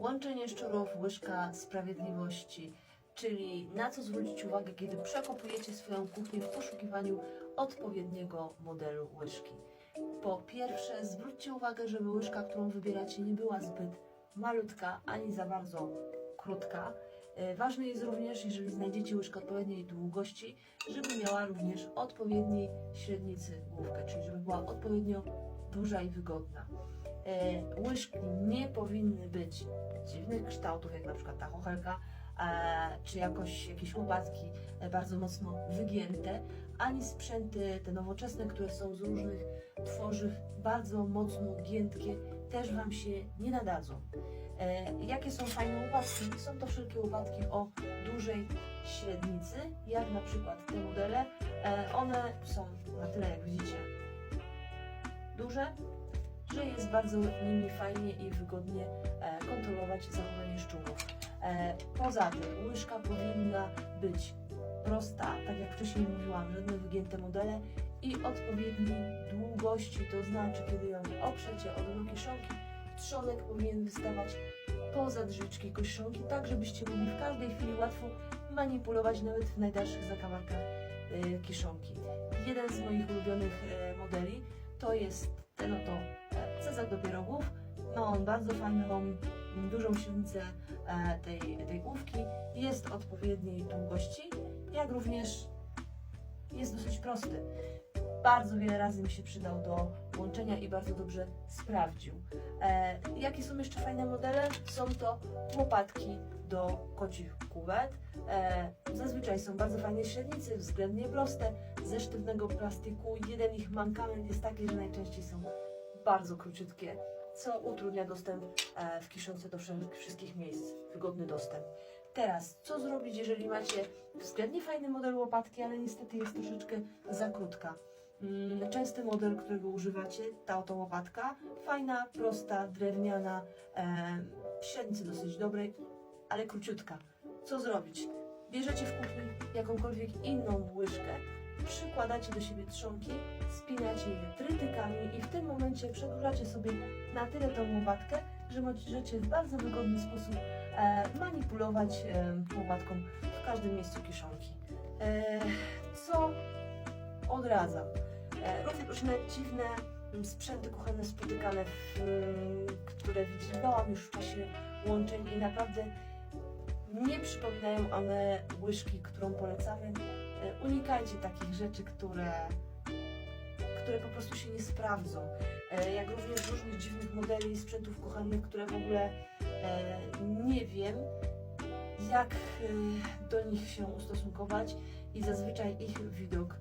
Łączenie szczurów, łyżka sprawiedliwości, czyli na co zwrócić uwagę, kiedy przekopujecie swoją kuchnię w poszukiwaniu odpowiedniego modelu łyżki. Po pierwsze, zwróćcie uwagę, żeby łyżka, którą wybieracie, nie była zbyt malutka ani za bardzo krótka. E, Ważne jest również, jeżeli znajdziecie łyżkę odpowiedniej długości, żeby miała również odpowiedniej średnicy główkę, czyli żeby była odpowiednio duża i wygodna. E, Łyżki nie powinny być dziwnych kształtów, jak na przykład ta chochelka, e, czy jakoś jakieś łopatki e, bardzo mocno wygięte, ani sprzęty te nowoczesne, które są z różnych tworzyw bardzo mocno giętkie, też Wam się nie nadadzą. Jakie są fajne łopatki? Są to wszelkie łopatki o dużej średnicy, jak na przykład te modele. One są na tyle, jak widzicie, duże, że jest bardzo nimi fajnie i wygodnie e, kontrolować zachowanie szczurów. E, poza tym łyżka powinna być prosta, tak jak wcześniej mówiłam, żadne wygięte modele i odpowiedniej długości, to znaczy kiedy ją oprzecie o dno kieszonki, trzonek powinien wystawać poza drzwiczki kieszonki, tak żebyście mogli w każdej chwili łatwo manipulować nawet w najdalszych zakawałkach e, kieszonki. Jeden z moich ulubionych modeli to jest ten oto e, Cezar do pierogów. Ma on bardzo fajną, dużą średnicę e, tej, tej główki. Jest odpowiedniej długości, jak również jest dosyć prosty. Bardzo wiele razy mi się przydał do łączenia i bardzo dobrze sprawdził. E, jakie są jeszcze fajne modele? Są to łopatki do kocich kuwet. E, zazwyczaj są bardzo fajne średnicy, względnie proste, ze sztywnego plastiku. Jeden ich mankament jest taki, że najczęściej są bardzo króciutkie, co utrudnia dostęp e, w kiszonce do wszystkich miejsc, wygodny dostęp. Teraz, co zrobić, jeżeli macie względnie fajny model łopatki, ale niestety jest troszeczkę za krótka? Mm, Częsty model, którego używacie, ta oto łopatka, fajna, prosta, drewniana, e, średnicy dosyć dobrej, ale króciutka. Co zrobić? Bierzecie w kuchni jakąkolwiek inną łyżkę, przykładacie do siebie trzonki, spinacie je trytykami i w tym momencie przedłużacie sobie na tyle tą łopatkę, że możecie w bardzo wygodny sposób e, manipulować e, łopatką w każdym miejscu kieszonki. E, co odradzam? E, różne, różne dziwne mm, sprzęty kuchenne spotykane, w, mm, które widziałam już w czasie łączeń i naprawdę nie przypominają one łyżki, którą polecamy. E, Unikajcie takich rzeczy, które, które po prostu się nie sprawdzą. E, Jak również różnych dziwnych modeli sprzętów kuchennych, które w ogóle e, nie wiem, jak do nich się ustosunkować i zazwyczaj ich widok